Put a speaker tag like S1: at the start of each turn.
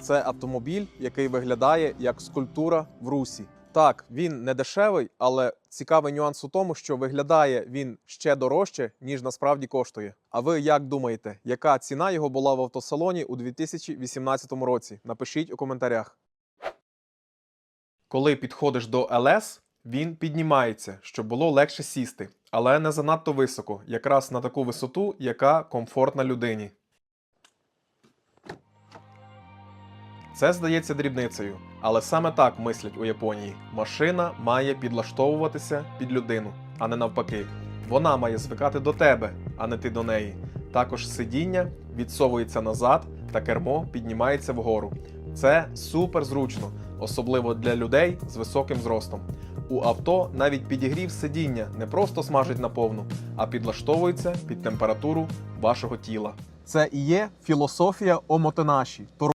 S1: Це автомобіль, який виглядає як скульптура в русі. Так, він не дешевий, але цікавий нюанс у тому, що виглядає він ще дорожче, ніж насправді коштує. А ви як думаєте, яка ціна його була в автосалоні у 2018 році? Напишіть у коментарях. Коли підходиш до LS, він піднімається, щоб було легше сісти, але не занадто високо, якраз на таку висоту, яка комфортна людині. Це здається дрібницею, але саме так мислять у Японії. Машина має підлаштовуватися під людину, а не навпаки. Вона має звикати до тебе, а не ти до неї. Також сидіння відсовується назад та кермо піднімається вгору. Це супер зручно, особливо для людей з високим зростом. У авто навіть підігрів сидіння не просто смажить наповну, а підлаштовується під температуру вашого тіла. Це і є філософія омотенаші